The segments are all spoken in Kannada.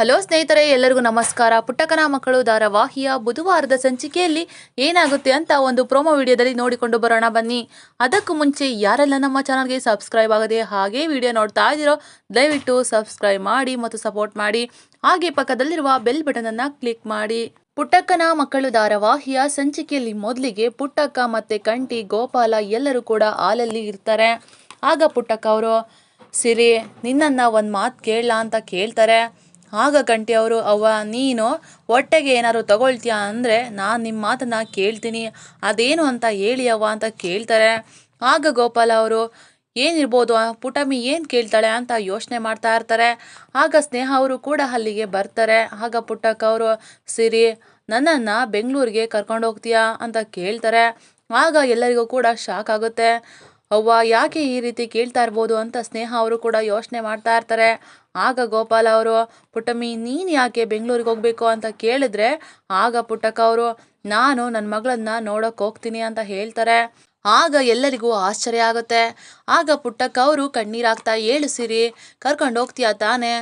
ಹಲೋ ಸ್ನೇಹಿತರೆ, ಎಲ್ಲರಿಗೂ ನಮಸ್ಕಾರ. ಪುಟ್ಟಕನ ಮಕ್ಕಳು ಧಾರಾವಾಹಿಯ ಬುಧವಾರದ ಸಂಚಿಕೆಯಲ್ಲಿ ಏನಾಗುತ್ತೆ ಅಂತ ಒಂದು ಪ್ರೋಮೋ ವಿಡಿಯೋದಲ್ಲಿ ನೋಡಿಕೊಂಡು ಬರೋಣ ಬನ್ನಿ. ಅದಕ್ಕೂ ಮುಂಚೆ ಯಾರೆಲ್ಲ ನಮ್ಮ ಚಾನಲ್ಗೆ ಸಬ್ಸ್ಕ್ರೈಬ್ ಆಗದೆ ಹಾಗೆ ವಿಡಿಯೋ ನೋಡ್ತಾ ಇದ್ದೀರೋ, ದಯವಿಟ್ಟು ಸಬ್ಸ್ಕ್ರೈಬ್ ಮಾಡಿ ಮತ್ತು ಸಪೋರ್ಟ್ ಮಾಡಿ. ಹಾಗೆ ಪಕ್ಕದಲ್ಲಿರುವ ಬೆಲ್ ಬಟನ್ ಅನ್ನ ಕ್ಲಿಕ್ ಮಾಡಿ. ಪುಟ್ಟಕ್ಕನ ಮಕ್ಕಳು ಧಾರಾವಾಹಿಯ ಸಂಚಿಕೆಯಲ್ಲಿ ಮೊದಲಿಗೆ ಪುಟ್ಟಕ್ಕ ಮತ್ತೆ ಕಂಟಿ ಗೋಪಾಲ ಎಲ್ಲರೂ ಕೂಡ ಹಾಲಲ್ಲಿ ಇರ್ತಾರೆ. ಆಗ ಪುಟ್ಟಕ್ಕ ಅವರು, ಸಿರಿ, ನಿನ್ನನ್ನು ಒಂದು ಮಾತು ಕೇಳಲ್ಲ ಅಂತ ಕೇಳ್ತಾರೆ. ಆಗ ಕಂಠಿ ಅವರು, ಅವ್ವ, ನೀನು ಹೊಟ್ಟೆಗೆ ಏನಾದ್ರು ತಗೊಳ್ತೀಯಾ ಅಂದರೆ ನಾನು ನಿಮ್ಮ ಮಾತನ್ನ ಕೇಳ್ತೀನಿ. ಅದೇನು ಅಂತ ಹೇಳಿ ಅವ್ವ ಅಂತ ಕೇಳ್ತಾರೆ. ಆಗ ಗೋಪಾಲ ಅವರು, ಏನಿರ್ಬೋದು ಪುಟಮಿ ಏನು ಕೇಳ್ತಾಳೆ ಅಂತ ಯೋಚನೆ ಮಾಡ್ತಾ ಇರ್ತಾರೆ. ಆಗ ಸ್ನೇಹ ಅವರು ಕೂಡ ಅಲ್ಲಿಗೆ ಬರ್ತಾರೆ. ಆಗ ಪುಟ್ಟಕ್ಕ ಅವರು, ಸಿರಿ, ನನ್ನನ್ನು ಬೆಂಗಳೂರಿಗೆ ಕರ್ಕೊಂಡು ಹೋಗ್ತೀಯಾ ಅಂತ ಕೇಳ್ತಾರೆ. ಆಗ ಎಲ್ಲರಿಗೂ ಕೂಡ ಶಾಕ್ ಆಗುತ್ತೆ. ಅವ್ವ ಯಾಕೆ ಈ ರೀತಿ ಕೇಳ್ತಾ ಇರ್ಬೋದು ಅಂತ ಸ್ನೇಹ ಅವರು ಕೂಡ ಯೋಚನೆ ಮಾಡ್ತಾ ಇರ್ತಾರೆ. ಆಗ ಗೋಪಾಲ ಅವರು, ಪುಟ್ಟಮ್ಮಿ, ನೀನು ಯಾಕೆ ಬೆಂಗಳೂರಿಗೆ ಹೋಗಬೇಕು ಅಂತ ಕೇಳಿದ್ರೆ, ಆಗ ಪುಟ್ಟಕ್ಕ ಅವರು, ನಾನು ನನ್ನ ಮಗಳನ್ನ ನೋಡೋಕೆ ಹೋಗ್ತೀನಿ ಅಂತ ಹೇಳ್ತಾರೆ. ಆಗ ಎಲ್ಲರಿಗೂ ಆಶ್ಚರ್ಯ ಆಗುತ್ತೆ. ಆಗ ಪುಟ್ಟಕ್ಕ ಅವರು ಕಣ್ಣೀರಾಗ್ತಾ ಏಳು ಸಿರಿ, ಕರ್ಕೊಂಡು ಹೋಗ್ತೀಯಾ ತಾನೇ?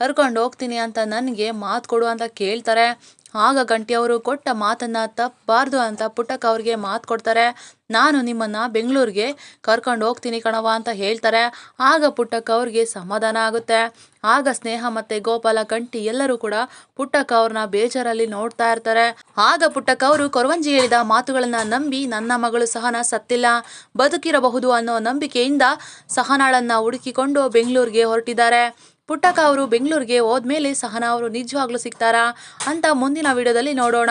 ಕರ್ಕೊಂಡು ಹೋಗ್ತೀನಿ ಅಂತ ನನಗೆ ಮಾತು ಕೊಡು ಅಂತ ಕೇಳ್ತಾರೆ. ಆಗ ಗಂಟಿಯವರು ಕೊಟ್ಟ ಮಾತನ್ನು ತಪ್ಪಬಾರ್ದು ಅಂತ ಪುಟ್ಟಕ್ಕ ಅವ್ರಿಗೆ ಮಾತು ಕೊಡ್ತಾರೆ. ನಾನು ನಿಮ್ಮನ್ನು ಬೆಂಗಳೂರಿಗೆ ಕರ್ಕೊಂಡು ಹೋಗ್ತೀನಿ ಕಣವ ಅಂತ ಹೇಳ್ತಾರೆ. ಆಗ ಪುಟ್ಟಕ್ಕ ಅವ್ರಿಗೆ ಸಮಾಧಾನ ಆಗುತ್ತೆ. ಆಗ ಸ್ನೇಹ ಮತ್ತು ಗೋಪಾಲ ಗಂಟಿ ಎಲ್ಲರೂ ಕೂಡ ಪುಟ್ಟಕ್ಕ ಅವ್ರನ್ನ ಬೇಜಾರಲ್ಲಿ ನೋಡ್ತಾ ಇರ್ತಾರೆ. ಆಗ ಪುಟ್ಟಕ್ಕ ಅವರು ಕೊರವಂಜಿ ಹೇಳಿದ ಮಾತುಗಳನ್ನು ನಂಬಿ ನನ್ನ ಮಗಳು ಸಹನ ಸತ್ತಿಲ್ಲ. ಬದುಕಿರಬಹುದು ಅನ್ನೋ ನಂಬಿಕೆಯಿಂದ ಸಹನಾಳನ್ನು ಹುಡುಕಿಕೊಂಡು ಬೆಂಗಳೂರಿಗೆ ಹೊರಟಿದ್ದಾರೆ. ಪುಟ್ಟಕ್ಕ ಅವರು ಬೆಂಗಳೂರಿಗೆ ಹೋದ್ಮೇಲೆ ಸಹನಾ ಅವರು ನಿಜವಾಗ್ಲೂ ಸಿಗ್ತಾರಾ ಅಂತ ಮುಂದಿನ ವಿಡಿಯೋದಲ್ಲಿ ನೋಡೋಣ.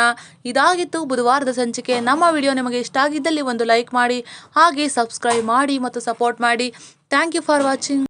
ಇದಾಗಿತ್ತು ಬುಧವಾರದ ಸಂಚಿಕೆ. ನಮ್ಮ ವಿಡಿಯೋ ನಿಮಗೆ ಇಷ್ಟ ಆಗಿದ್ದಲ್ಲಿ ಒಂದು ಲೈಕ್ ಮಾಡಿ, ಹಾಗೆ ಸಬ್ಸ್ಕ್ರೈಬ್ ಮಾಡಿ ಮತ್ತು ಸಪೋರ್ಟ್ ಮಾಡಿ. Thank you for watching.